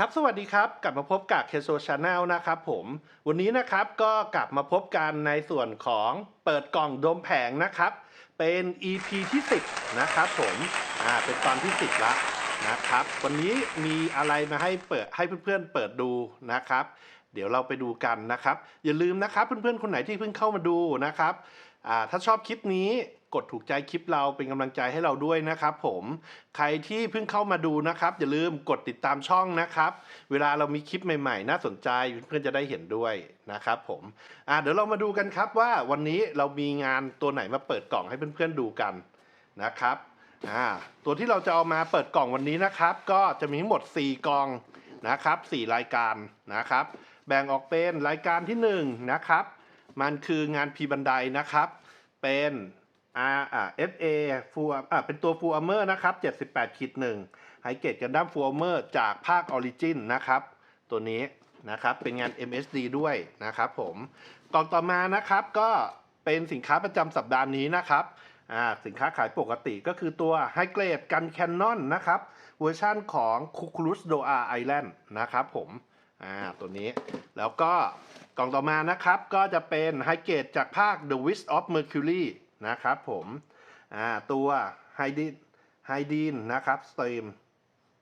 ครับ สวัสดีครับ กลับมาพบกับ k e s o Channel นะครับผม วันนี้นะครับก็กลับมาพบกันในส่วนของเปิดกล่องดมแผงนะครับ เป็น EP ที่ 10 นะครับผมอ่าเป็นตอนที่ 10ละนะครับ วันนี้มีอะไรมาให้เปิดให้เพื่อนๆเปิดดูนะครับ เดี๋ยวเราไปดูกันนะครับ อย่าลืมนะครับเพื่อนๆคนไหนที่เพิ่งเข้ามาดูนะครับอ่าถ้าชอบคลิปนี้กดถูกใจคลิปเราเป็นกำลังใจให้เราด้วยนะครับผมใครที่เพิ่งเข้ามาดูนะครับ อย่าลืมกดติดตามช่องนะครับ เวลาเรามีคลิปใหม่ๆ น่าสนใจเพื่อนๆจะได้เห็นด้วยนะครับผมอ่าเดี๋ยวเรามาดูกันครับว่าวันนี้เรามีงานตัวไหนมาเปิดกล่องให้เพื่อนๆดูกันนะครับอ่าตัวที่เราจะเอามาเปิดกล่องวันนี้นะครับ ก็จะมีทั้งหมด 4 กล่องนะครับ4รายการนะครับ แบ่งออกเป็นรายการที่1นะครับมันคืองานพีบันไดนะครับ เป็น R อ่า FA Full อ่าเป็นตัว Full Armor นะครับ 78ขีด1ไฮเกตกันดั้ม Full Armor จากภาค Origin นะครับ ตัวนี้นะครับเป็นงาน MSD ด้วยนะครับผมกล่องต่อมานะครับก็เป็นสินค้าประจำสัปดาห์นี้นะครับอ่าสินค้าขายปกติก็คือตัว High Grade Gun Cannon นะครับ เวอร์ชั่นของ k u k u r u s Doa Island นะครับผมอ่าตัวนี้แล้วก็กล่องต่อมานะครับก็จะเป็นไฮเกตจากภาค The Witch of Mercury นะครับผมตัวไฮดีไฮดีนนะครับสตรีม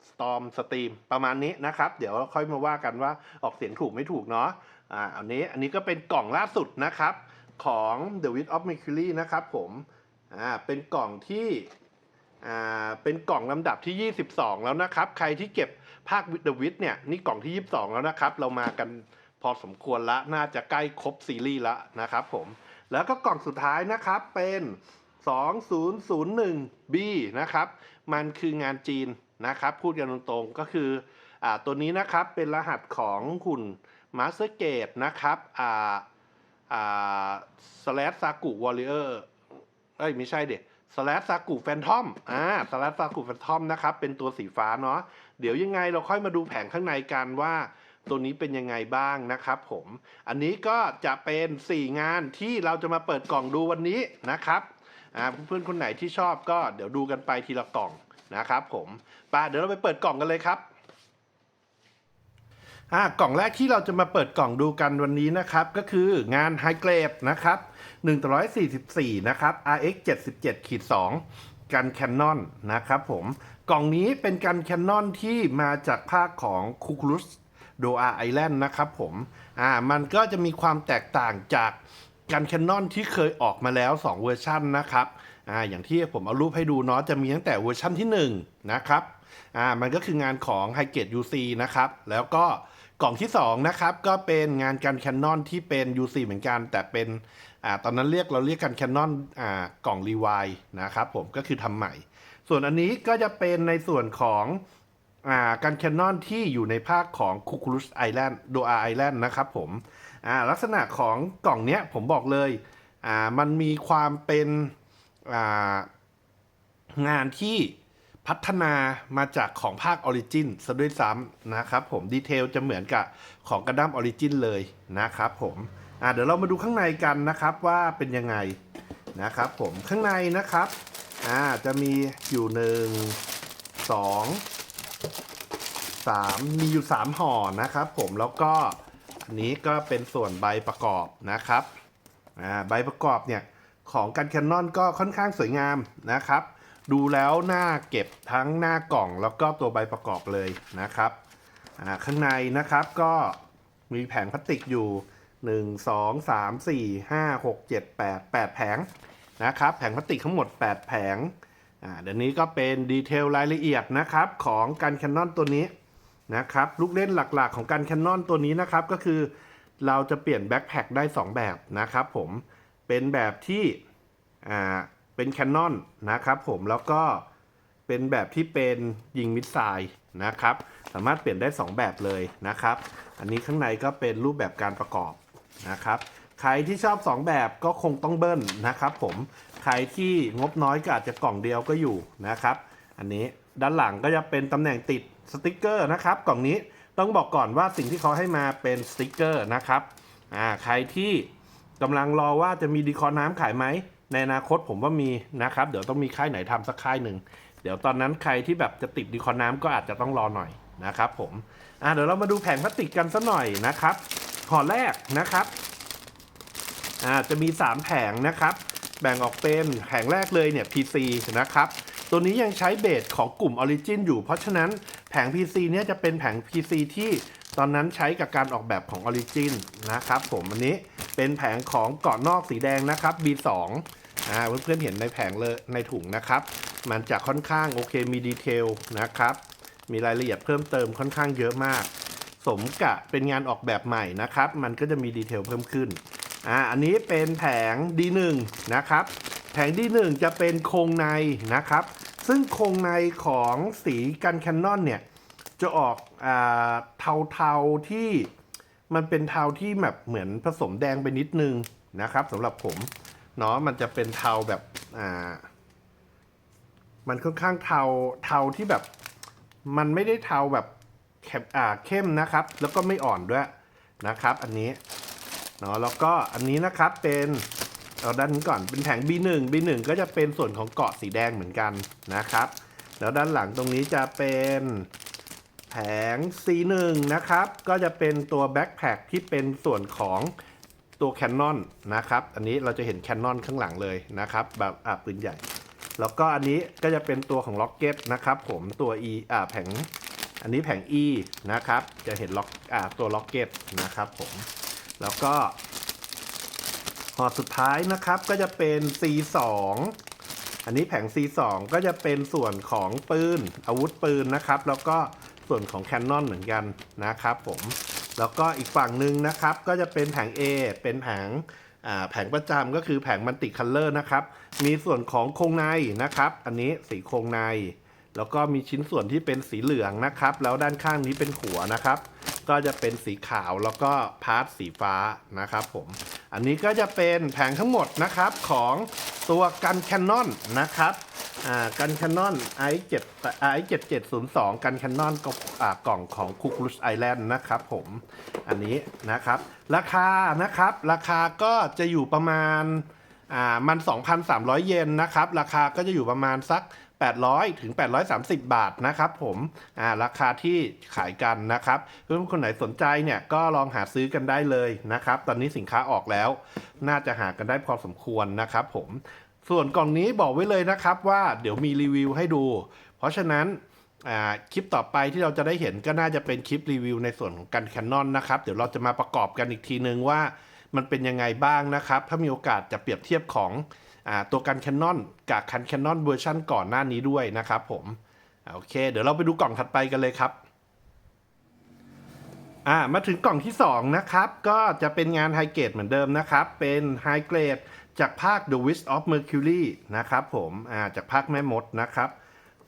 สตอมสตรีมประมาณนี้นะครับ เดี๋ยวค่อยมาว่ากันว่าออกเสียงถูกไม่ถูกเนาะอ่าอันนี้อันนี้ก็เป็นกล่องล่าสุดนะครับของ The w i t h of Mercury นะครับผมอ่าเป็นกล่องที่อ่าเป็นกล่องลำดับที่ 22 แล้วนะครับ ใครที่เก็บภาค The w i t h เนี่ยนี่กล่องที่ 22 แล้วนะครับ เรามากันพอสมควรละน่าจะใกล้ครบซีรีส์ละนะครับผม แล้วก็กล่องสุดท้ายนะครับเป็น 2001B นะครับ มันคืองานจีนนะครับ พูดกันตรงๆก็คืออตัวนี้นะครับเป็นรหัสของหุ่นมาสเตอร์เกตนะครับอ่าอ่าสแลสซากุวอลเลอร์เอ้ยไม่ใช่เด็กสแลสซากุแฟนทอม อ่าสแลสซากุแฟนทอมนะครับ เป็นตัวสีฟ้าเนาะ เดี๋ยวยังไงเราค่อยมาดูแผงข้างในกันว่า ตัวนี้เป็นยังไงบ้างนะครับผม อันนี้ก็จะเป็น 4 งานที่เราจะมาเปิดกล่องดูวันนี้นะครับเพื่อนๆคนไหนที่ชอบก็เดี๋ยวดูกันไปทีละกล่องนะครับผมไปเดี๋ยวเราไปเปิดกล่องกันเลยครับอ่ากล่องแรกที่เราจะมาเปิดกล่องดูกันวันนี้นะครับ ก็คืองาน High Grade นะครับ144 นะครับ RX 77ขีด2กันแคนนอนนะครับผม กล่องนี้เป็นกันแคนนอนที่มาจากภาคของคูค u ุส โดอาไอแลนด์นะครับผมอ่ามันก็จะมีความแตกต่างจากกันแคนนอนที่เคยออกมาแล้ว 2 เวอร์ชันนะครับอ่าอย่างที่ผมเอารูปให้ดูเนาะจะมีตั้งแต่เวอร์ชันที่ 1 นะครับอ่ามันก็คืองานของ h i g a t e UC นะครับ แล้วก็กล่องที่ 2 นะครับ ก็เป็นงานกันแคนนอนที่เป็น UC เหมือนกัน แต่เป็นอ่าตอนนั้นเรียกเราเรียกกันแคนนอนอ่ากล่องรีวายนะครับผมก็คือทำใหม่ ส่วนอันนี้ก็จะเป็นในส่วนของ อ่าการแคนนอนที่อยู่ในภาคของคูคูลุสไอแลนด์โดอาไอแลนด์นะครับผมอ่าลักษณะของกล่องเนี้ยผมบอกเลยอ่ามันมีความเป็นอ่างานที่พัฒนามาจากของภาคออริจินซะด้วยซ้ำนะครับผมดีเทลจะเหมือนกับของกระดั้มออริจินเลยนะครับผมอ่าเดี๋ยวเรามาดูข้างในกันนะครับว่าเป็นยังไงนะครับผมข้างในนะครับอ่าจะมีอยู่หนึ่งสอง สามมีอยู่สามห่อนะครับผมแล้วก็อันนี้ก็เป็นส่วนใบประกอบนะครับอ่าใบประกอบเนี่ยของกันแคนนอนก็ค่อนข้างสวยงามนะครับ ดูแล้วน่าเก็บทั้งหน้ากล่องแล้วก็ตัวใบประกอบเลยนะครับอ่าข้างในนะครับก็มีแผงพลาสติกอยู่ 1 2 3 4 5 6 7 8 8 แผงนะครับแผงพลาสติกทั้งหมด 8 แผง อ่าเดี๋ยวนี้ก็เป็นดีเทลรายละเอียดนะครับของการแคนนอนตัวนี้นะครับลูกเล่นหลักๆของการแคนนอนตัวนี้นะครับก็คือเราจะเปลี่ยนแบ็คแพคได้ 2 แบบนะครับผมเป็นแบบที่อ่าเป็นแคนนอนนะครับผมแล้วก็เป็นแบบที่เป็นยิงมิสไซล์นะครับสามารถเปลี่ยนได้ 2 แบบเลยนะครับ อันนี้ข้างในก็เป็นรูปแบบการประกอบนะครับใครที่ชอบ 2 แบบก็คงต้องเบิ้ลนะครับผม ใครที่งบน้อยก็อาจจะกล่องเดียวก็อยู่นะครับ อันนี้ด้านหลังก็จะเป็นตำแหน่งติดสติกเกอร์นะครับ กล่องนี้ต้องบอกก่อนว่าสิ่งที่เขาให้มาเป็นสติกเกอร์นะครับอ่าใครที่กำลังรอว่าจะมีดีคอน้ำขายไหมในอนาคตผมว่ามีนะครับ เดี๋ยวต้องมีค่ายไหนทำสักค่ายหนึ่งเดี๋ยวตอนนั้นใครที่แบบจะติดดีคอน้ำก็อาจจะต้องรอหน่อยนะครับผมอะเดี๋ยวเรามาดูแผงพลาสติกกันสักหน่อยนะครับห่อแรกนะครับอ่าจะมี 3 แผงนะครับ แบ่งออกเป็นแผงแรกเลยเนี่ย PC นะครับ ตัวนี้ยังใช้เบสของกลุ่ม Origin อยู่ เพราะฉะนั้นแผง PC เนี่ยจะเป็นแผง PC ที่ตอนนั้นใช้กับการออกแบบของ Origin นะครับผมอันนี้เป็นแผงของเกาะนอกสีแดงนะครับ B2 อ่าเพื่อนๆเห็นในแผงเลยในถุงนะครับ มันจะค่อนข้างโอเคมีดีเทลนะครับ มีรายละเอียดเพิ่มเติมค่อนข้างเยอะมาก สมกะเป็นงานออกแบบใหม่นะครับ มันก็จะมีดีเทลเพิ่มขึ้น อ่าอันนี้เป็นแผง D1 นะครับ แผง D1 จะเป็นโครงในนะครับ ซึ่งโครงในของสีกันแคนนอนเนี่ย จะออกอ่าเทาๆที่มันเป็นเทาที่แบบเหมือนผสมแดงไปนิดนึงนะครับสำหรับผมเนาะมันจะเป็นเทาแบบอ่ามันค่อนข้างเทาเทาที่แบบ มันไม่ได้เทาแบบเข้มอ่าเข้มนะครับ แล้วก็ไม่อ่อนด้วยนะครับ อันนี้ เนาะแล้วก็อันนี้นะครับเป็นเราด้านนี้ก่อนเป็นแผง B1 B1 ก็จะเป็นส่วนของเกาะสีแดงเหมือนกันนะครับ แล้วด้านหลังตรงนี้จะเป็นแผง C1 นะครับ ก็จะเป็นตัวแบ็คแพคที่เป็นส่วนของตัวแคนนอนนะครับ อันนี้เราจะเห็นแคนนอนข้างหลังเลยนะครับ แบบอ่าปืนใหญ่ แล้วก็อันนี้ก็จะเป็นตัวของล็อกเก็ตนะครับ ผมตัว E อ่าแผง อันนี้แผง E นะครับ จะเห็นล็อกอ่าตัวล็อกเก็ตนะครับผม แล้วก็ห่อสุดท้ายนะครับก็จะเป็น C2 อันนี้แผง C2 ก็จะเป็นส่วนของปืนอาวุธปืนนะครับ แล้วก็ส่วนของแคนนอนเหมือนกันนะครับผมแล้วก็อีกฝั่งหนึ่งนะครับก็จะเป็นแผง A เป็นแผงแผงประจำก็คือแผงมัลติคัลเลอร์นะครับ มีส่วนของโครงในนะครับ อันนี้สีโครงใน แล้วก็มีชิ้นส่วนที่เป็นสีเหลืองนะครับ แล้วด้านข้างนี้เป็นหัวนะครับ ก็จะเป็นสีขาวแล้วก็พาร์ทสีฟ้านะครับผม อันนี้ก็จะเป็นแผงทั้งหมดนะครับของตัวกันแคนนอนนะครับอ่ากันแคนนอน i7 i7702 กันแคนนอนก็อ่ากล่องของคุกลุสไอแลนด์นะครับผมอันนี้นะครับ ราคานะครับ ราคาก็จะอยู่ประมาณอ่ามัน 2,300 เยนนะครับ ราคาก็จะอยู่ประมาณสัก 800 ถึง 830 บาทนะครับผมอ่าราคาที่ขายกันนะครับเพื่อนคนไหนสนใจเนี่ยก็ลองหาซื้อกันได้เลยนะครับ ตอนนี้สินค้าออกแล้ว น่าจะหากันได้พอสมควรนะครับผมส่วนกล่องนี้บอกไว้เลยนะครับว่าเดี๋ยวมีรีวิวให้ดู เพราะฉะนั้นคลิปต่อไปที่เราจะได้เห็นก็น่าจะเป็นคลิปรีวิวในส่วนของกันแคนนอนนะครับ เดี๋ยวเราจะมาประกอบกันอีกทีนึงว่า มันเป็นยังไงบ้างนะครับ ถ้ามีโอกาสจะเปรียบเทียบของอตัวกันแคนนอนกับคันแคนนอนเวอร์ชันก่อนหน้านี้ด้วยนะครับผมโอเค เดี๋ยวเราไปดูกล่องถัดไปกันเลยครับอ่ามาถึงกล่องที่ 2 นะครับ ก็จะเป็นงานไฮเกรดเหมือนเดิมนะครับ เป็นไฮเกรดจากภาค The Witch of Mercury นะครับผมอ่าจากภาคแม่มดนะครับ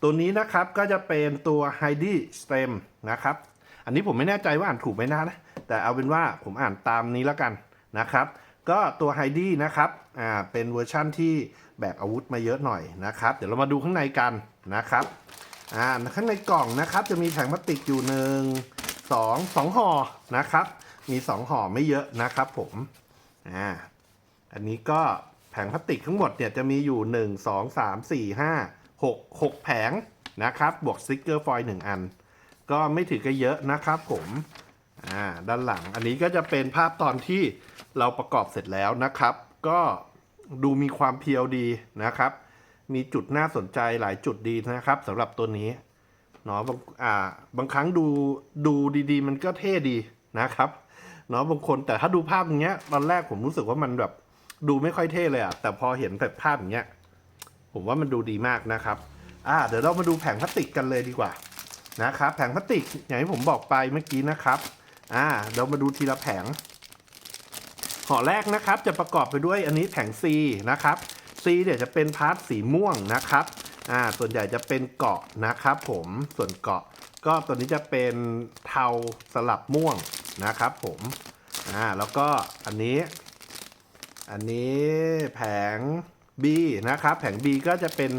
ตัวนี้นะครับก็จะเป็นตัว Heidi Stem นะครับ อันนี้ผมไม่แน่ใจว่าอ่านถูกไหมนะ แต่เอาเป็นว่าผมอ่านตามนี้แล้วกัน นะครับ ก็ตัว Heidi นะครับอ่าเป็นเวอร์ชั่นที่แบกอาวุธมาเยอะหน่อยนะครับ เดี๋ยวเรามาดูข้างในกันนะครับอ่าข้างในกล่องนะครับจะมีแผงพลาสติกอยู่หนึ่งสองสองห่อนะครับ มีสองห่อไม่เยอะนะครับผมอ่าอันนี้ก็แผงพลาสติกทั้งหมดเนี่ยจะมีอยู่หนึ่งสองสามสี่ห้าหกหกแผงนะครับ บวกสติกเกอร์ฟอยล์หนึ่งอัน ก็ไม่ถือก็เยอะนะครับผม อ่าด้านหลังอันนี้ก็จะเป็นภาพตอนที่เราประกอบเสร็จแล้วนะครับ ก็ดูมีความเพียวดีนะครับ มีจุดน่าสนใจหลายจุดดีนะครับสำหรับตัวนี้เนาะบางอ่าบางครั้งดูดูดีๆ มันก็เท่ดีนะครับเนาะบางคนแต่ถ้าดูภาพอย่างเงี้ยตอนแรกผมรู้สึกว่ามันแบบดูไม่ค่อยเท่เลยอะแต่พอเห็นแบบภาพอย่างเงี้ยผมว่ามันดูดีมากนะครับอ่าเดี๋ยวเรามาดูแผงพลาสติกกันเลยดีกว่านะครับแผงพลาสติกอย่างที่ผมบอกไปเมื่อกี้นะครับ อ่าเรามาดูทีละแผงห่อแรกนะครับจะประกอบไปด้วยอันนี้แผง C นะครับ C เนี่ยวจะเป็นพาร์ทสีม่วงนะครับอ่าส่วนใหญ่จะเป็นเกาะนะครับผมส่วนเกาะก็ตัวนี้จะเป็นเทาสลับม่วงนะครับผมอ่าแล้วก็อันนี้ อันนี้แผง B นะครับ แผง B ก็จะเป็น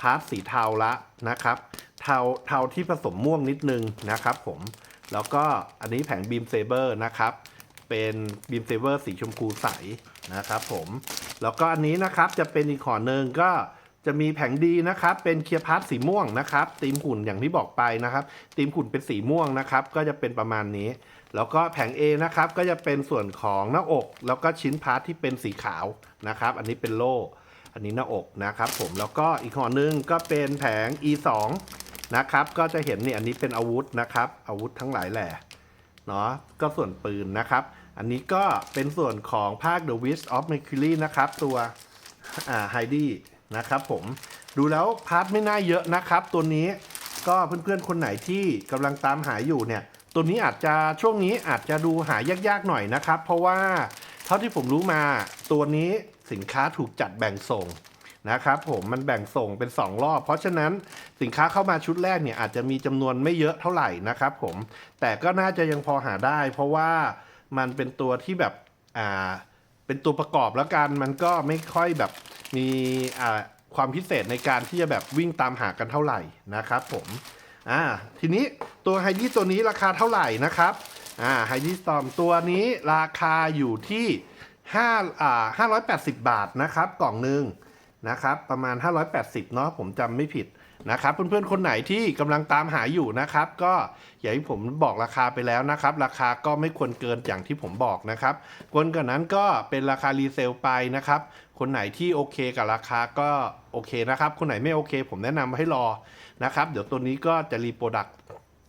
พาร์ทสีเทาละนะครับ เทาเทาที่ผสมม่วงนิดนึงนะครับผม แล้วก็อันนี้แผง Beam Saber นะครับ เป็นบีมเซเวอร์สีชมพูใสนะครับผมแล้วก็อันนี้นะครับจะเป็นอีกขอหนึ่งก็จะมีแผงดีนะครับ เป็นเคียร์พาร์ทสีม่วงนะครับตีมหุ่นอย่างที่บอกไปนะครับตีมหุ่นเป็นสีม่วงนะครับ ก็จะเป็นประมาณนี้ แล้วก็แผง A นะครับ ก็จะเป็นส่วนของหน้าอก แล้วก็ชิ้นพาร์ทที่เป็นสีขาวนะครับ อันนี้เป็นโล่อันนี้หน้าอกนะครับ ผมแล้วก็อีกห่อนึงก็เป็นแผง E2 นะครับ ก็จะเห็นเนี่ยอันนี้เป็นอาวุธนะครับ อาวุธทั้งหลายแหล่เนาะก็ส่วนปืนนะครับ อันนี้ก็เป็นส่วนของภาค The Witch of Mercury นะครับ ตัวไฮดี้นะครับผมดูแล้วพาร์ทไม่น่าเยอะนะครับ ตัวนี้ก็เพื่อนๆคนไหนที่กำลังตามหาอยู่เนี่ย ตัวนี้อาจจะช่วงนี้อาจจะดูหายากๆหน่อยนะครับ เพราะว่าเท่าที่ผมรู้มาตัวนี้สินค้าถูกจัดแบ่งส่ง นะครับผมมันแบ่งส่งเป็น 2 รอบ เพราะฉะนั้นสินค้าเข้ามาชุดแรกเนี่ยอาจจะมีจำนวนไม่เยอะเท่าไหร่นะครับผมแต่ก็น่าจะยังพอหาได้ เพราะว่ามันเป็นตัวที่แบบอ่าเป็นตัวประกอบแล้วกันมันก็ไม่ค่อยแบบมีอ่าความพิเศษในการที่จะแบบวิ่งตามหากันเท่าไหร่นะครับผมอ่าทีนี้ตัวไฮดี้ตัวนี้ราคาเท่าไหร่นะครับอ่าไฮดี้สตอมตัวนี้ราคาอยู่ที่5อ่า580 บาทนะครับกล่องหนึ่ง นะครับประมาณ 580เนาะผมจำไม่ผิดนะครับเพื่อนๆคนไหนที่กำลังตามหาอยู่นะครับ ก็อย่างที่ผมบอกราคาไปแล้วนะครับ ราคาก็ไม่ควรเกินอย่างที่ผมบอกนะครับกวนกว่านั้นก็เป็นราคารีเซลไปนะครับ คนไหนที่โอเคกับราคาก็โอเคนะครับ คนไหนไม่โอเค ผมแนะนำให้รอนะครับเดี๋ยวตัวนี้ก็จะรีโปรดัก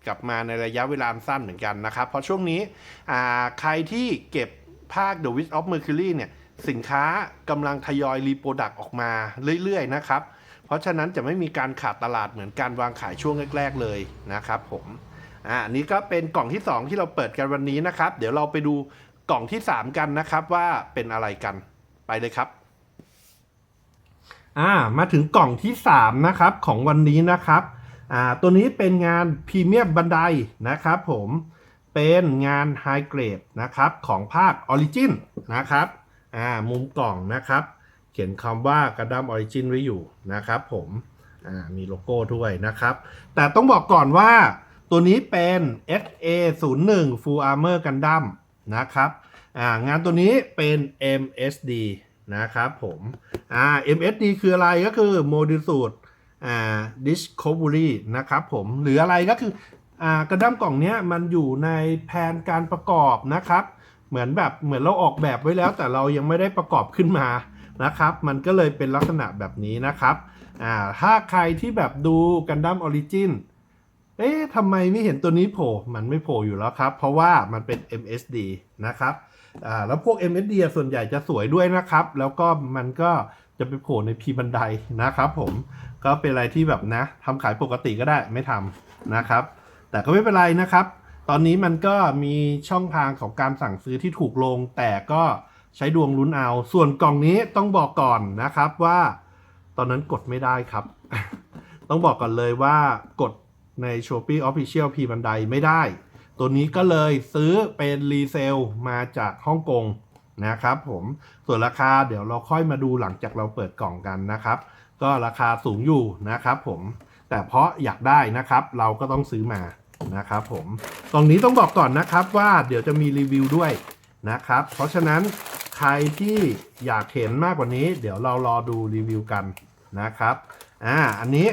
กลับมาในระยะเวลาสั้นเหมือนกันนะครับ เพราะช่วงนี้ใครที่เก็บภาค The Witch of Mercury เนี่ย สินค้ากำลังทยอยรีโปรดักต์ออกมาเรื่อยๆนะครับ เพราะฉะนั้นจะไม่มีการขาดตลาดเหมือนการวางขายช่วงแรก ๆ เลยนะครับผมอ่านี้ก็เป็นกล่องที่ 2 ที่เราเปิดกันวันนี้นะครับ เดี๋ยวเราไปดูกล่องที่ 3 กันนะครับว่าเป็นอะไรกันไปเลยครับอ่ามาถึงกล่องที่ 3 นะครับของวันนี้นะครับอ่าตัวนี้เป็นงานพรีเมียมบันไดนะครับผมเป็นงานไฮเกรดนะครับของภาค Origin นะครับ อ่ามุมกล่องนะครับ เขียนคำว่ากระดัมออริจินไว้อยู่นะครับผมอ่ามีโลโก้ด้วยนะครับ แต่ต้องบอกก่อนว่าตัวนี้เป็น SA01 Full Armor Gundam นะครับอ่างานตัวนี้เป็น MSD นะครับผมอ่า MSD คืออะไรก็คือโมดูลสูตรอ่า Discovery นะครับผมหรืออะไรก็คืออ่ากระดั้มกล่องนี้มันอยู่ในแผนการประกอบนะครับ เหมือนแบบเหมือนเราออกแบบไว้แล้ว แต่เรายังไม่ได้ประกอบขึ้นมานะครับ มันก็เลยเป็นลักษณะแบบนี้นะครับอ่าถ้าใครที่แบบดูกันดั้มออริจินเอ๊ะทำไมไม่เห็นตัวนี้โผล่มันไม่โผล่อยู่แล้วครับ เพราะว่ามันเป็น MSD นะครับอ่าแล้วพวก MSD อะส่วนใหญ่จะสวยด้วยนะครับ แล้วก็มันก็จะไปโผล่ในพีบันไดนะครับผมก็เป็นอะไรที่แบบนะทำขายปกติก็ได้ไม่ทำนะครับ แต่ก็ไม่เป็นไรนะครับ ตอนนี้มันก็มีช่องทางของการสั่งซื้อที่ถูกลง แต่ก็ใช้ดวงลุ้นเอา ส่วนกล่องนี้ต้องบอกก่อนนะครับว่า ตอนนั้นกดไม่ได้ครับ ต้องบอกก่อนเลยว่ากดใน Shopee Official P บันไดไม่ได้ ตัวนี้ก็เลยซื้อเป็นรีเซลมาจากฮ่องกงนะครับผมส่วนราคาเดี๋ยวเราค่อยมาดูหลังจากเราเปิดกล่องกันนะครับ ก็ราคาสูงอยู่นะครับผมแต่เพราะอยากได้นะครับเราก็ต้องซื้อมา นะครับผมกล่องนี้ต้องบอกก่อนนะครับว่าเดี๋ยวจะมีรีวิวด้วยนะครับ เพราะฉะนั้นใครที่อยากเห็นมากกว่านี้ เดี๋ยวเรารอดูรีวิวกันนะครับอ่าอันนี้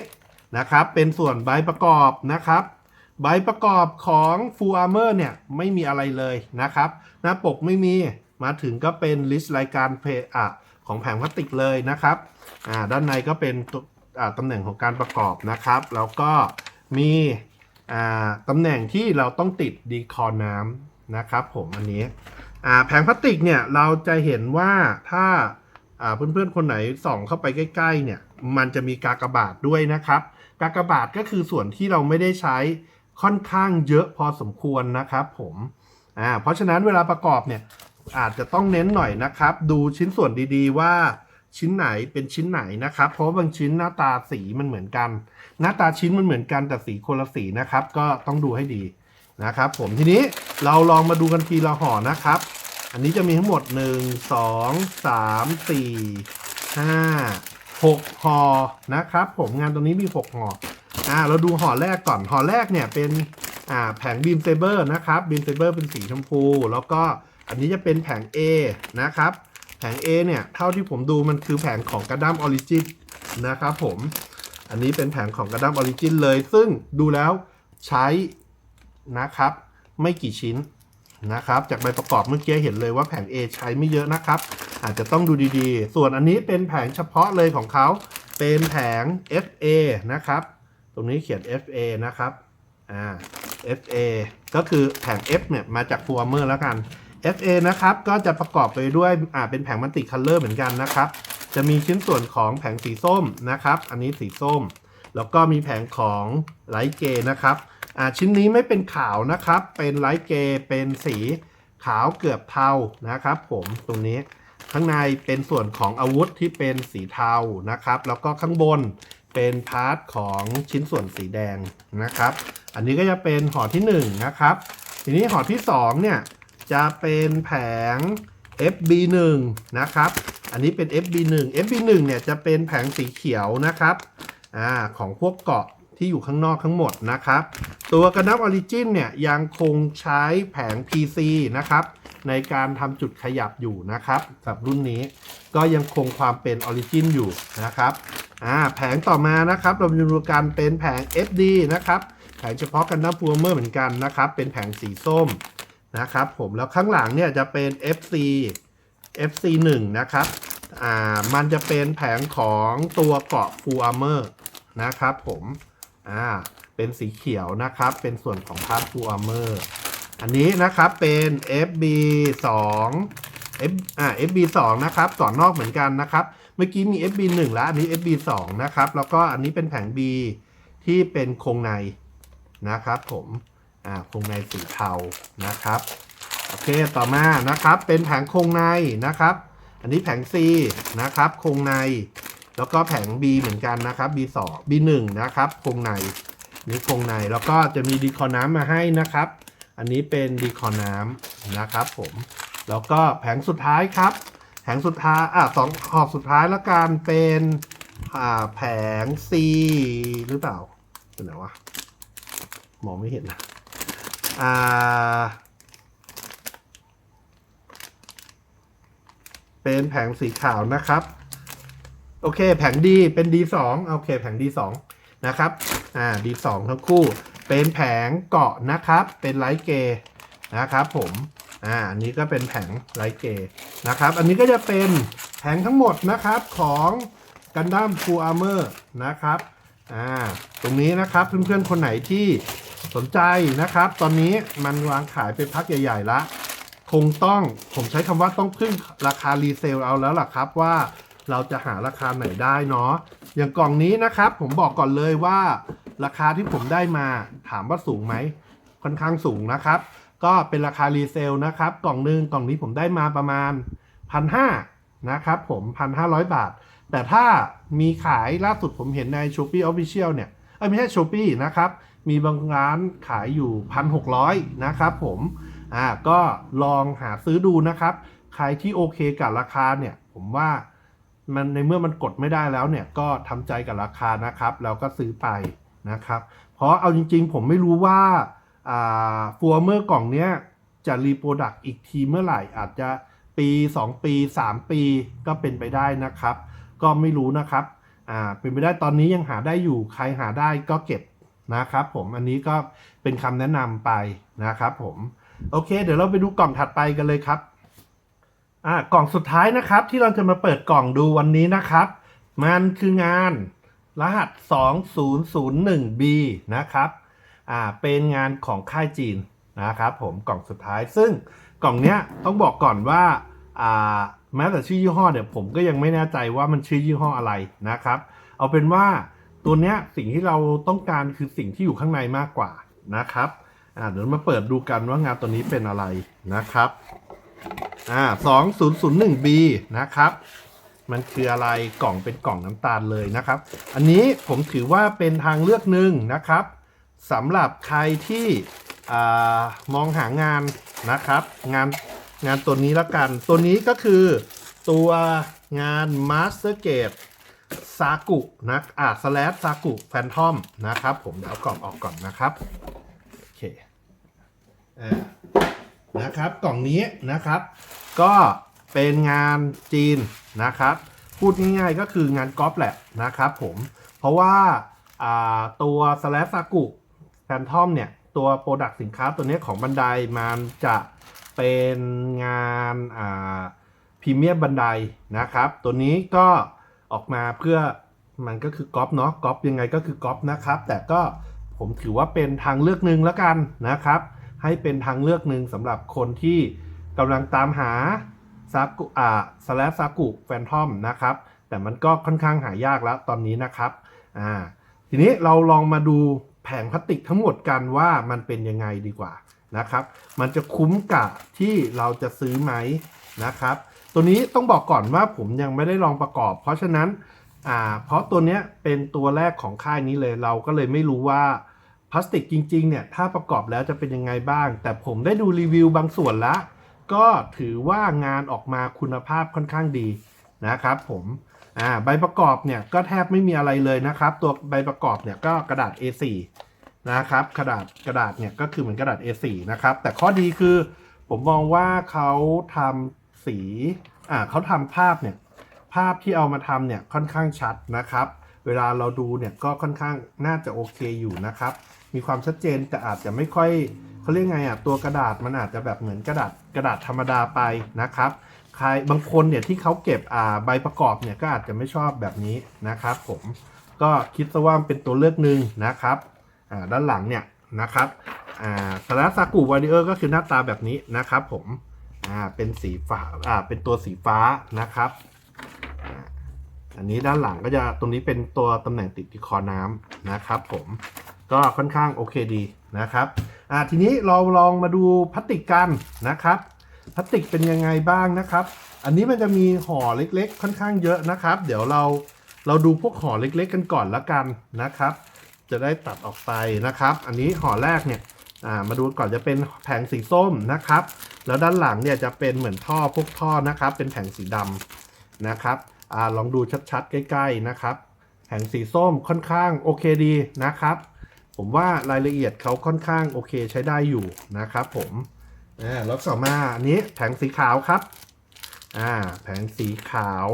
นะครับเป็นส่วนใบประกอบนะครับใบประกอบของ Full Armor เนี่ยไม่มีอะไรเลยนะครับ หน้าปกไม่มีมาถึงก็เป็นลิสต์รายการเพอะของแผงพลาสติกเลยนะครับอ่าด้านในก็เป็นตัวอ่าตำแหน่งของการประกอบนะครับ แล้วก็มี ตำแหน่งที่เราต้องติดดีคอน้ำนะครับผมอันนี้แผงพลาสติกเนี่ยเราจะเห็นว่าถ้าเพื่อนๆคนไหนส่องเข้าไปใกล้ๆเนี่ยมันจะมีกากบาทด้วยนะครับ กากบาทก็คือส่วนที่เราไม่ได้ใช้ค่อนข้างเยอะพอสมควรนะครับผมเพราะฉะนั้นเวลาประกอบเนี่ยอาจจะต้องเน้นหน่อยนะครับ ดูชิ้นส่วนดีๆว่า ชิ้นไหนเป็นชิ้นไหนนะครับ เพราะบางชิ้นหน้าตาสีมันเหมือนกัน หน้าตาชิ้นมันเหมือนกันแต่สีคนละสีนะครับ ก็ต้องดูให้ดีนะครับ ผมทีนี้เราลองมาดูกันทีละห่อนะครับ อันนี้จะมีทั้งหมด 1 2 3 4 5 6ห่อนะครับ ผมงานตรงนี้มี 6ห่ออ่าเราดูห่อแรกก่อนห่อแรกเนี่ยเป็นอ่าแผงบีมเซเบอร์นะครับบีมเซเบอร์เป็นสีชมพู แล้วก็อันนี้จะเป็นแผง A นะครับ แผง A เนี่ยเท่าที่ผมดูมันคือแผงของกระดั้มออริจินนะครับผม อันนี้เป็นแผงของกระดัมออริจินเลย ซึ่งดูแล้วใช้นะครับ ไม่กี่ชิ้นนะครับ จากใบประกอบเมื่อกี้เห็นเลยว่าแผง A ใช้ไม่เยอะนะครับ อาจจะต้องดูดีๆ ส่วนอันนี้เป็นแผงเฉพาะเลยของเขาเป็นแผง FA นะครับ ตรงนี้เขียน FA นะครับอ่า FA ก็คือแผง F เนี่ยมาจากฟัวเมอร์แล้วกัน FA นะครับก็จะประกอบไปด้วยอ่าเป็นแผงมัลติคัลเลอร์เหมือนกันนะครับ จะมีชิ้นส่วนของแผงสีส้มนะครับ อันนี้สีส้ม แล้วก็มีแผงของไลท์เกย์นะครับอ่าชิ้นนี้ไม่เป็นขาวนะครับ เป็นไลท์เกย์เป็นสีขาวเกือบเทานะครับ ผมตรงนี้ข้างในเป็นส่วนของอาวุธที่เป็นสีเทานะครับ แล้วก็ข้างบนเป็นพาร์ทของชิ้นส่วนสีแดงนะครับ อันนี้ก็จะเป็นห่อที่1นนะครับ ทีนี้ห่อที่2เนี่ย จะเป็นแผง FB1 นะครับ อันนี้เป็น FB1 FB1 เนี่ยจะเป็นแผงสีเขียวนะครับอ่าของพวกเกาะที่อยู่ข้างนอกทั้งหมดนะครับ ตัวกระนับออริจินเนี่ยยังคงใช้แผง PC นะครับในการทำจุดขยับอยู่นะครับสำหรับรุ่นนี้ก็ยังคงความเป็นออริจินอยู่นะครับอ่าแผงต่อมานะครับเราจะดูกันเป็นแผง FD นะครับแผงเฉพาะกันดั้มฟูเมอร์เหมือนกันนะครับ เป็นแผงสีส้ม นะครับผมแล้วข้างหลังเนี่ยจะเป็น FC FC 1นะครับอ่ามันจะเป็นแผงของตัวเกาะ Full Armor นะครับผมอ่าเป็นสีเขียวนะครับเป็นส่วนของพาร์ท Full Armor อันนี้นะครับเป็น FB 2 F อ่า FB 2นะครับก่อนนอกเหมือนกันนะครับเมื่อกี้มี FB 1แล้วอันนี้ FB 2นะครับแล้วก็อันนี้เป็นแผง B ที่เป็นโครงในนะครับผม อ่าโครงในสีเทานะครับโอเคต่อมานะครับเป็นแผงโครงในนะครับ อันนี้แผง C นะครับโครงใน แล้วก็แผง B เหมือนกันนะครับ B 2 B 1 นะครับโครงในนี่โครงในแล้วก็จะมีดีคอน้ำมาให้นะครับ อันนี้เป็นดีคอน้ำนะครับผมแล้วก็แผงสุดท้ายครับแผงสุดท้ายอะสองขอบสุดท้ายแล้วกันเป็นอ่าแผง C หรือเปล่าเป็นไหนวะมองไม่เห็นนะ อ่า เป็นแผงสีขาวนะครับ โอเค แผงดีเป็น D2 โอเค แผง D2 นะครับ อ่า D2 ทั้งคู่ เป็นแผงเกาะนะครับ เป็นไลท์เกย์นะครับผม อ่า อันนี้ก็เป็นแผงไลท์เกย์นะครับ อันนี้ก็จะเป็นแผงทั้งหมดนะครับของกันดั้มฟูอาร์เมอร์นะครับ อ่า ตรงนี้นะครับเพื่อนๆคนไหนที่ สนใจนะครับ ตอนนี้มันวางขายเป็นพักใหญ่ ๆ ละ คงต้องผมใช้คำว่าต้องพึ่งราคารีเซลเอาแล้วล่ะครับว่าเราจะหาราคาไหนได้เนาะอย่างกล่องนี้นะครับ ผมบอกก่อนเลยว่า ราคาที่ผมได้มาถามว่าสูงไหมค่อนข้างสูงนะครับ ก็เป็นราคารีเซลนะครับ กล่องหนึ่งกล่องนี้ผมได้มาประมาณพันห้านะครับผมพันห้าร้อยบาท แต่ถ้ามีขายล่าสุดผมเห็นใน s h o p e e Official เนี่ย เอ้ยไม่ใช่ s h o p e e นะครับ มีบางร้านขายอยู่พันหกร้อยนะครับผมอ่าก็ลองหาซื้อดูนะครับ ใครที่โอเคกับราคาเนี่ยผมว่ามันในเมื่อมันกดไม่ได้แล้วเนี่ยก็ทำใจกับราคานะครับแล้วก็ซื้อไปนะครับ เพราะเอาจริงๆ ผมไม่รู้ว่าอ่าฟัวเมอร์กล่องเนี้ยจะรีโปรดักต์อีกทีเมื่อไหร่อาจจะปี 2 ปี 3 ปีก็เป็นไปได้นะครับ ก็ไม่รู้นะครับ อ่าเป็นไปได้ตอนนี้ยังหาได้อยู่ใครหาได้ก็เก็บ นะครับผมอันนี้ก็เป็นคำแนะนำไปนะครับผมโอเค เดี๋ยวเราไปดูกล่องถัดไปกันเลยครับอ่ากล่องสุดท้ายนะครับ ที่เราจะมาเปิดกล่องดูวันนี้นะครับ มันคืองานรหัส 2001B นะครับอ่าเป็นงานของค่ายจีนนะครับผมกล่องสุดท้ายซึ่งกล่องเนี้ยต้องบอกก่อนว่าอ่าแม้แต่ชื่อยี่ห้อเนี่ยผมก็ยังไม่แน่ใจว่ามันชื่อยี่ห้ออะไรนะครับ เอาเป็นว่า ตัวเนี้ยสิ่งที่เราต้องการคือสิ่งที่อยู่ข้างในมากกว่านะครับอ่าเดี๋ยวมาเปิดดูกันว่างานตัวนี้เป็นอะไรนะครับอ่า 2001B นะครับ มันคืออะไรกล่องเป็นกล่องน้ำตาลเลยนะครับ อันนี้ผมถือว่าเป็นทางเลือกหนึ่งนะครับสำหรับใครที่อามองหางานนะครับ งานงานตัวนี้ละกัน ตัวนี้ก็คือตัวงาน Master Gate ซากุนะอ่าสแลซากุแฟนทอมนะครับผมเดี๋ยวเอากล่องออกก่อนนะครับโอเคอ่านะครับกล่องนี้นะครับ ก็เป็นงานจีนนะครับ พูดง่ายๆก็คืองานก๊อปแหละนะครับผมเพราะว่าอ่าตัวสแลสากุแฟนทอมเนี่ยตัวโปรดักต์สินค้าตัวนี้ของบันไดมันจะเป็นงานอ่าพรีเมียมบันไดนะครับ ตัวนี้ก็ ออกมาเพื่อมันก็คือก๊อปเนาะก๊อปยังไงก็คือก๊อปนะครับ แต่ก็ผมถือว่าเป็นทางเลือกหนึ่งแล้วกันนะครับ ให้เป็นทางเลือกหนึ่งสำหรับคนที่กำลังตามหาซากุอ่าสแลซากุแฟนทอมนะครับ แต่มันก็ค่อนข้างหายากแล้วตอนนี้นะครับอ่าทีนี้เราลองมาดูแผงพลาสติกทั้งหมดกันว่ามันเป็นยังไงดีกว่านะครับ มันจะคุ้มกับที่เราจะซื้อไหมนะครับ ตัวนี้ต้องบอกก่อนว่าผมยังไม่ได้ลองประกอบ เพราะฉะนั้นอ่าเพราะตัวเนี้ยเป็นตัวแรกของค่ายนี้เลยเราก็เลยไม่รู้ว่าพลาสติกจริงๆเนี่ยถ้าประกอบแล้วจะเป็นยังไงบ้าง แต่ผมได้ดูรีวิวบางส่วนแล้วก็ถือว่างานออกมาคุณภาพค่อนข้างดีนะครับผมอ่าใบประกอบเนี่ยก็แทบไม่มีอะไรเลยนะครับ ตัวใบประกอบเนี่ยก็กระดาษ A4 นะครับกระดาษกระดาษเนี่ยก็คือเหมือนกระดาษ A4 นะครับแต่ข้อดีคือผมมองว่าเขาทำ สีอ่าเขาทำภาพเนี่ยภาพที่เอามาทำเนี่ยค่อนข้างชัดนะครับ เวลาเราดูเนี่ยก็ค่อนข้างน่าจะโอเคอยู่นะครับ มีความชัดเจนแต่อาจจะไม่ค่อยเขาเรียกไงอะตัวกระดาษมันอาจจะแบบเหมือนกระดาษกระดาษธรรมดาไปนะครับใครบางคนเนี่ยที่เขาเก็บอ่าใบประกอบเนี่ยก็อาจจะไม่ชอบแบบนี้นะครับ ผมก็คิดซะว่าเป็นตัวเลือกหนึ่งนะครับอ่าด้านหลังเนี่ยนะครับอ่าสาระซากุวาริเออร์ก็คือหน้าตาแบบนี้นะครับผม อ่าเป็นสีฟ้าอ่าเป็นตัวสีฟ้านะครับอันนี้ด้านหลังก็จะตรงนี้เป็นตัวตำแหน่งติดที่คอน้ำนะครับ ผมก็ค่อนข้างโอเคดีนะครับอ่าทีนี้เราลองมาดูพลาสติกกันนะครับพลาสติกเป็นยังไงบ้างนะครับ อันนี้มันจะมีห่อเล็กๆ ค่อนข้างเยอะนะครับ เดี๋ยวเราเราดูพวกห่อเล็กๆ กันก่อนละกันนะครับ จะได้ตัดออกไปนะครับ อันนี้ห่อแรกเนี่ย อ่ามาดูก่อนจะเป็นแผงสีส้มนะครับ แล้วด้านหลังเนี่ยจะเป็นเหมือนท่อพวกท่อนะครับ เป็นแผงสีดำนะครับอ่าลองดูชัดๆ ใกล้ๆนะครับ แผงสีส้มค่อนข้างโอเคดีนะครับ ผมว่ารายละเอียดเขาค่อนข้างโอเคใช้ได้อยู่นะครับ ผมอ่าแล้วต่อมาอันนี้แผงสีขาวครับอ่าแผงสีขาว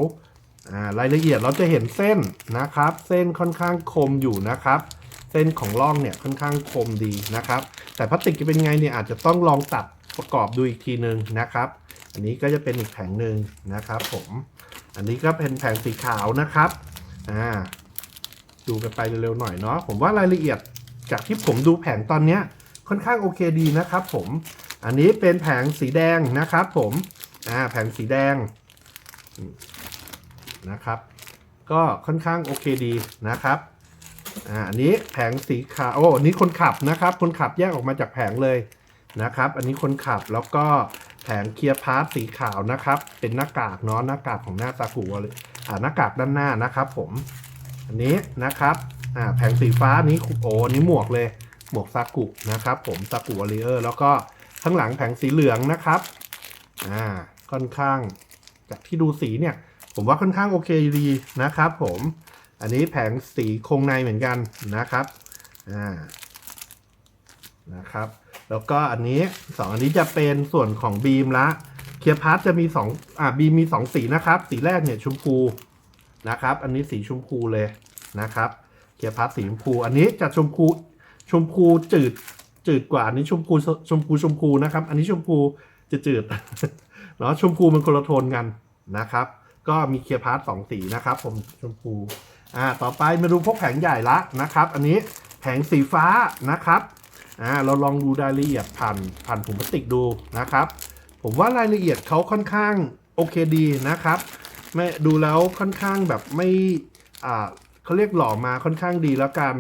อ่ารายละเอียดเราจะเห็นเส้นนะครับ เส้นค่อนข้างคมอยู่นะครับ เส้นของร่องเนี่ยค่อนข้างคมดีนะครับ แต่พลาสติกจะเป็นไงเนี่ยอาจจะต้องลองตัดประกอบดูอีกทีหนึ่งนะครับ อันนี้ก็จะเป็นอีกแผงหนึ่งนะครับผมอันนี้ก็เป็นแผงสีขาวนะครับอ่าดูกันไปเร็วๆหน่อยเนาะผมว่ารายละเอียดจากที่ผมดูแผงตอนเนี้ยค่อนข้างโอเคดีนะครับผมอันนี้เป็นแผงสีแดงนะครับผมอ่าแผงสีแดงนะครับ ก็ค่อนข้างโอเคดีนะครับ อ่าอันนี้แผงสีขาวโอ้อันนี้คนขับนะครับ คนขับแยกออกมาจากแผงเลยนะครับ อันนี้คนขับแล้วก็แผงเคลียร์พาร์ทสีขาวนะครับ เป็นหน้ากากเนาะหน้ากากของหน้าตากูเลยอ่าหน้ากากด้านหน้านะครับ ผมอันนี้นะครับอ่าแผงสีฟ้านี้โอ้อันนี้หมวกเลยหมวกซากุนะครับ ผมซากุวอลเลอร์แล้วก็ข้างหลังแผงสีเหลืองนะครับอ่าค่อนข้าง จากที่ดูสีเนี่ย ผมว่าค่อนข้างโอเคดีนะครับ ผม อันนี้แผงสีโครงในเหมือนกันนะครับอ่านะครับ แล้วก็อันนี้สองอันนี้จะเป็นส่วนของบีมละเคียร์พาร์ทจะมีสองอ่าบีมมีสองสีนะครับ สีแรกเนี่ยชมพูนะครับ อันนี้สีชมพูเลยนะครับเคียร์พาร์ทสีชมพู อันนี้จะชมพูชมพูจืดจืดกว่าอันนี้ชมพูชมพูชมพูนะครับ อันนี้ชมพูจะจืดเนาะชมพูมันคนละโทนกันนะครับ ก็มีเคียร์พาร์ทสองสีนะครับ ผมชมพู อ่าต่อไปมาดูพวกแผงใหญ่ละนะครับ อันนี้แผงสีฟ้านะครับอ่าเราลองดูรายละเอียดผ่านผ่านถุงพลาสติกดูนะครับ ผมว่ารายละเอียดเขาค่อนข้างโอเคดีนะครับไม่ดูแล้วค่อนข้างแบบไม่อ่าเขาเรียกหล่อมาค่อนข้างดีแล้วกัน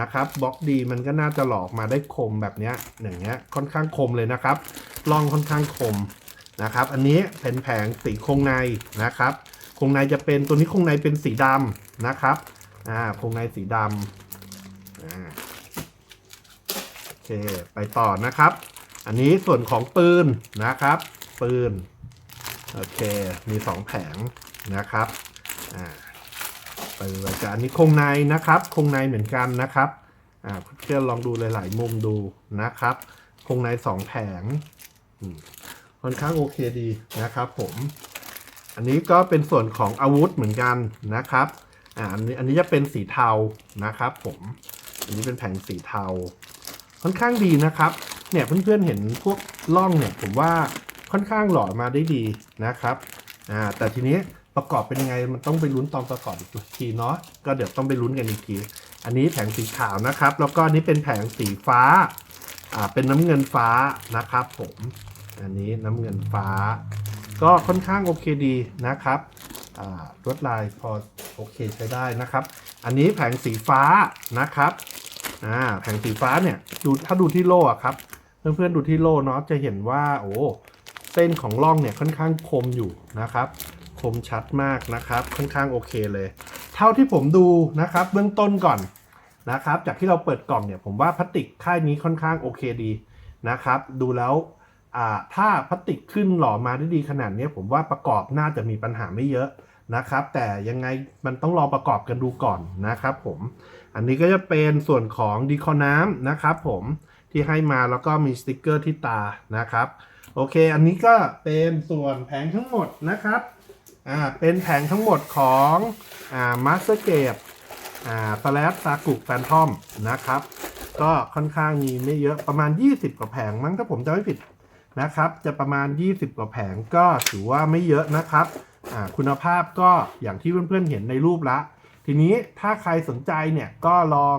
นะครับบล็อกดีมันก็น่าจะหลอกมาได้คมแบบเนี้ยอย่างเงี้ยค่อนข้างคมเลยนะครับลองค่อนข้างคมนะครับ อันนี้เป็นแผงสีโครงในนะครับ โครงในจะเป็นตัวนี้โครงในเป็นสีดำนะครับอ่าโครงในสีดำอ่าโอเคไปต่อนะครับ อันนี้ส่วนของปืนนะครับ ปืนโอเคมีสองแผงนะครับอ่าไปเลยกันอันนี้โครงในนะครับโครงในเหมือนกันนะครับอ่าเพื่อนลองดูหลาย ๆ มุมดูนะครับโครงในสองแผงค่อนข้างโอเคดีนะครับผม อันนี้ก็เป็นส่วนของอาวุธเหมือนกันนะครับอ่าอันนี้อันนี้จะเป็นสีเทานะครับ ผมอันนี้เป็นแผงสีเทา ค่อนข้างดีนะครับ เนี่ยเพื่อนๆเห็นพวกล่องเนี่ยผมว่าค่อนข้างหล่อมาได้ดีนะครับอ่าแต่ทีนี้ประกอบเป็นยังไงมันต้องไปลุ้นตอนประกอบอีกทีเนาะก็เดี๋ยวต้องไปลุ้นกันอีกที อันนี้แผงสีขาวนะครับ แล้วก็นี้เป็นแผงสีฟ้าอ่าเป็นน้ำเงินฟ้านะครับ ผม อันนี้น้ำเงินฟ้า ก็ค่อนข้างโอเคดีนะครับลวดลายพอโอเคใช้ได้นะครับ อันนี้แผงสีฟ้านะครับแผงสีฟ้าเนี่ยดูถ้าดูที่โล่ครับ เพื่อนๆดูที่โล่เนาะจะเห็นว่าโอ้เส้นของร่องเนี่ยค่อนข้างคมอยู่นะครับ คมชัดมากนะครับ ค่อนข้างโอเคเลย เท่าที่ผมดูนะครับ เบื้องต้นก่อนนะครับ จากที่เราเปิดกล่องเนี่ยผมว่าพลาสติกค่ายนี้ค่อนข้างโอเคดีนะครับ ดูแล้ว ถ้าพลาสติกขึ้นหล่อมาได้ดีขนาดนี้ผมว่าประกอบน่าจะมีปัญหาไม่เยอะนะครับ แต่ยังไงมันต้องรอประกอบกันดูก่อนนะครับผม อันนี้ก็จะเป็นส่วนของดีคอน้ำนะครับผมที่ให้มาแล้วก็มีสติกเกอร์ที่ตานะครับ โอเค อันนี้ก็เป็นส่วนแผงทั้งหมดนะครับอ่าเป็นแผงทั้งหมดของอ่ามาสเตอร์เกตอ่าสแลปซากุแฟนทอมนะครับ ก็ค่อนข้างมีไม่เยอะประมาณ 20 กว่าแผงมั้งถ้าผมจำไม่ผิด นะครับ จะประมาณ 20 กว่าแผงก็ถือว่าไม่เยอะนะครับคุณภาพก็อย่างที่เพื่อนๆเห็นในรูปละ ทีนี้ถ้าใครสนใจเนี่ยก็ลอง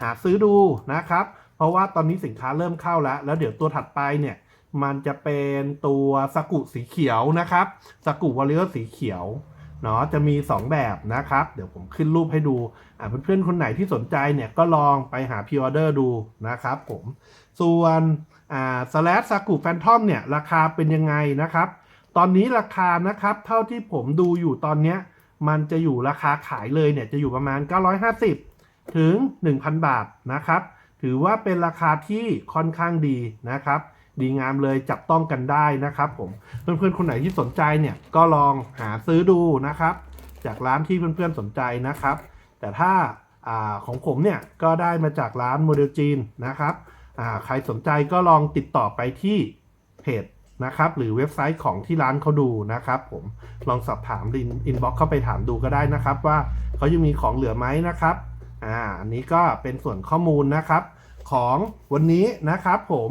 หาซื้อดูนะครับ เพราะว่าตอนนี้สินค้าเริ่มเข้าแล้ว แล้วเดี๋ยวตัวถัดไปเนี่ยมันจะเป็นตัวสกุสีเขียวนะครับสกุวอลเลอร์สีเขียวเนาะจะมี 2 แบบนะครับ เดี๋ยวผมขึ้นรูปให้ดูอ่าเพื่อนๆคนไหนที่สนใจเนี่ยก็ลองไปหาพิออเดอร์ดูนะครับผมส่วน อ่าสแลดสกุแฟนทอมเนี่ยราคาเป็นยังไงนะครับ ตอนนี้ราคานะครับเท่าที่ผมดูอยู่ตอนเนี้ยมันจะอยู่ราคาขายเลยเนี่ยจะอยู่ประมาณ 950 ถึง 1,000 บาทนะครับ ถือว่าเป็นราคาที่ค่อนข้างดีนะครับ ดีงามเลยจับต้องกันได้นะครับผมเพื่อนๆคนไหนที่สนใจเนี่ยก็ลองหาซื้อดูนะครับ จากร้านที่เพื่อนๆสนใจนะครับ แต่ถ้าอาของผมเนี่ยก็ได้มาจากร้านโมเดลจีนนะครับ ใครสนใจก็ลองติดต่อไปที่เพจนะครับหรือเว็บไซต์ของที่ร้านเขาดูนะครับผมลองสอบถามอินบ็อกเข้าไปถามดูก็ได้นะครับ ว่าเขายังมีของเหลือไหมนะครับอ่าอันนี้ก็เป็นส่วนข้อมูลนะครับของวันนี้นะครับผม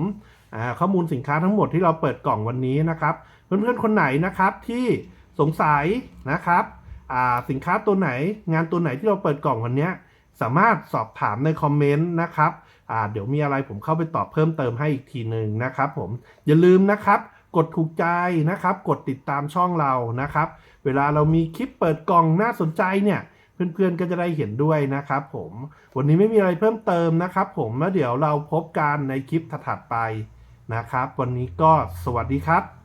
อ่าข้อมูลสินค้าทั้งหมดที่เราเปิดกล่องวันนี้นะครับ เพื่อนๆคนไหนนะครับที่สงสัยนะครับอ่าสินค้าตัวไหน งานตัวไหนที่เราเปิดกล่องวันนี้สามารถสอบถามในคอมเมนต์นะครับ เดี๋ยวมีอะไรผมเข้าไปตอบเพิ่มเติมให้อีกทีหนึ่งนะครับผมอย่าลืมนะครับกดถูกใจนะครับ กดติดตามช่องเรานะครับ เวลาเรามีคลิปเปิดกล่องน่าสนใจเนี่ยเพื่อนๆก็จะได้เห็นด้วยนะครับผมวันนี้ไม่มีอะไรเพิ่มเติมนะครับ ผมแล้วเดี๋ยวเราพบกันในคลิปถัดๆไปนะครับ วันนี้ก็สวัสดีครับ